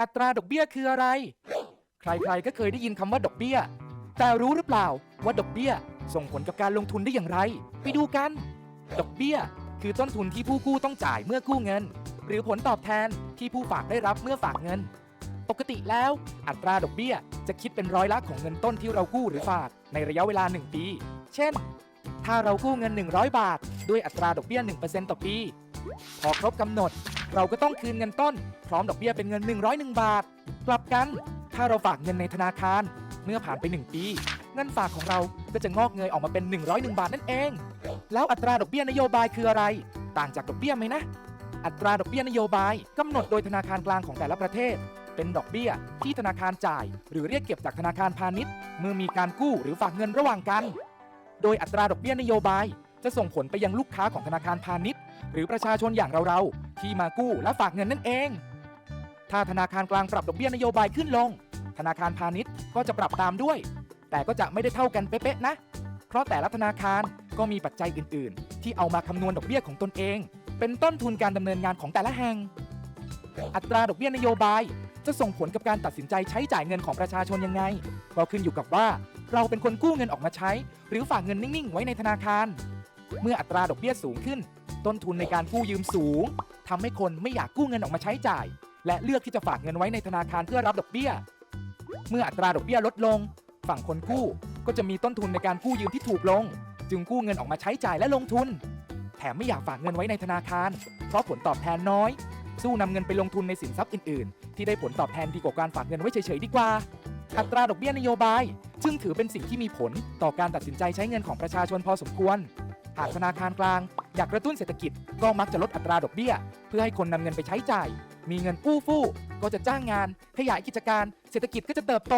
อัตราดอกเบี้ยคืออะไร ใครๆก็เคยได้ยินคำว่าดอกเบี้ย แต่รู้หรือเปล่าว่าดอกเบี้ย ส่งผลกับการลงทุนได้อย่างไร ไปดูกัน ดอกเบี้ย คือต้นทุนที่ผู้กู้ต้องจ่ายเมื่อกู้เงิน หรือผลตอบแทนที่ผู้ฝากได้รับเมื่อฝากเงิน ปกติแล้ว อัตราดอกเบี้ยจะคิดเป็นร้อยละของเงินต้นที่เรากู้หรือฝากในระยะเวลา 1 ปี เช่น ถ้าเรากู้เงิน 100 บาท ด้วยอัตราดอกเบี้ย 1%ต่อปี พอครบกำหนด เราก็ต้องคืนเงินต้น พร้อมดอกเบี้ยเป็นเงิน 101 บาท กลับกัน ถ้าเราฝากเงินในธนาคาร เมื่อผ่านไป 1 ปี เงินฝากของเราก็จะงอกเงยออกมาเป็น 101 บาทนั่นเอง แล้วอัตราดอกเบี้ยนโยบายคืออะไร ต่างจากดอกเบี้ยไหมนะ อัตราดอกเบี้ยนโยบายกำหนดโดยธนาคารกลางของแต่ละประเทศ เป็นดอกเบี้ยที่ธนาคารจ่าย หรือเรียกเก็บจากธนาคารพาณิชย์ เมื่อมีการกู้หรือฝากเงินระหว่างกัน โดยอัตราดอกเบี้ยนโยบายจะส่งผลไปยังลูกค้าของธนาคารพาณิชย์ หรือประชาชนอย่างเราๆที่มากู้และฝากเงินนั่นเอง ถ้าธนาคารกลางปรับดอกเบี้ยนโยบายขึ้นลง ธนาคารพาณิชย์ก็จะปรับตามด้วย แต่ก็จะไม่ได้เท่ากันเป๊ะๆนะ เพราะแต่ละธนาคารก็มีปัจจัยอื่น ๆ ที่เอามาคำนวณดอกเบี้ยของตนเอง เป็นต้นทุนการดำเนินงานของแต่ละแห่ง อัตราดอกเบี้ยนโยบายจะส่งผลกับการตัดสินใจใช้จ่ายเงินของประชาชนยังไง ก็ขึ้นอยู่กับว่าเราเป็นคนกู้เงินออกมาใช้ หรือฝากเงินนิ่ง ๆ ไว้ในธนาคาร เมื่ออัตราดอกเบี้ยสูงขึ้น ต้นทุนในการกู้ยืมสูงทำให้คนไม่อยากกู้เงินออกมาใช้จ่าย และเลือกที่จะฝากเงินไว้ในธนาคารเพื่อรับดอกเบี้ย เมื่ออัตราดอกเบี้ยลดลง ฝั่งคนกู้ก็จะมีต้นทุนในการกู้ยืมที่ถูกลง จึงกู้เงินออกมาใช้จ่ายและลงทุน แถมไม่อยากฝากเงินไว้ในธนาคาร เพราะผลตอบแทนน้อย สู้นำเงินไปลงทุนในสินทรัพย์อื่น ๆ ที่ได้ผลตอบแทนดีกว่าการฝากเงินไว้เฉย ๆ ดีกว่า อัตราดอกเบี้ยนโยบาย ซึ่งถือเป็นสิ่งที่มีผลต่อการตัดสินใจใช้เงินของประชาชนพอสมควร หากธนาคารกลาง อยากกระตุ้นเศรษฐกิจก็มักจะลดอัตราดอกเบี้ย เพื่อให้คนนำเงินไปใช้จ่าย มีเงินอู้ฟู่ก็จะจ้างงาน ขยายกิจการ เศรษฐกิจก็จะเติบโต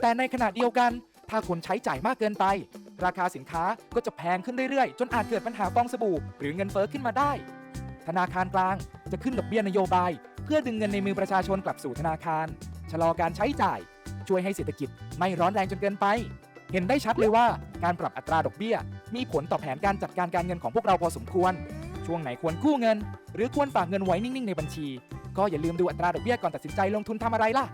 แต่ในขณะเดียวกัน ถ้าคนใช้จ่ายมากเกินไป ราคาสินค้าก็จะแพงขึ้นเรื่อยๆ จนอาจเกิดปัญหาฟองสบู่ หรือเงินเฟ้อขึ้นมาได้ ธนาคารกลางจะขึ้นดอกเบี้ยนโยบาย เพื่อดึงเงินในมือประชาชนกลับสู่ธนาคาร ชะลอการใช้จ่าย ช่วยให้เศรษฐกิจไม่ร้อนแรงจนเกินไป เห็นได้ชัดเลยว่าการปรับอัตราดอกเบี้ย มีผลต่อแผนการจัดการการเงินของพวกเราพอสมควร ช่วงไหนควรกู้เงิน หรือควรฝากเงินไว้นิ่งๆในบัญชี ก็อย่าลืมดูอัตราดอกเบี้ยก่อนตัดสินใจลงทุนทำอะไรล่ะ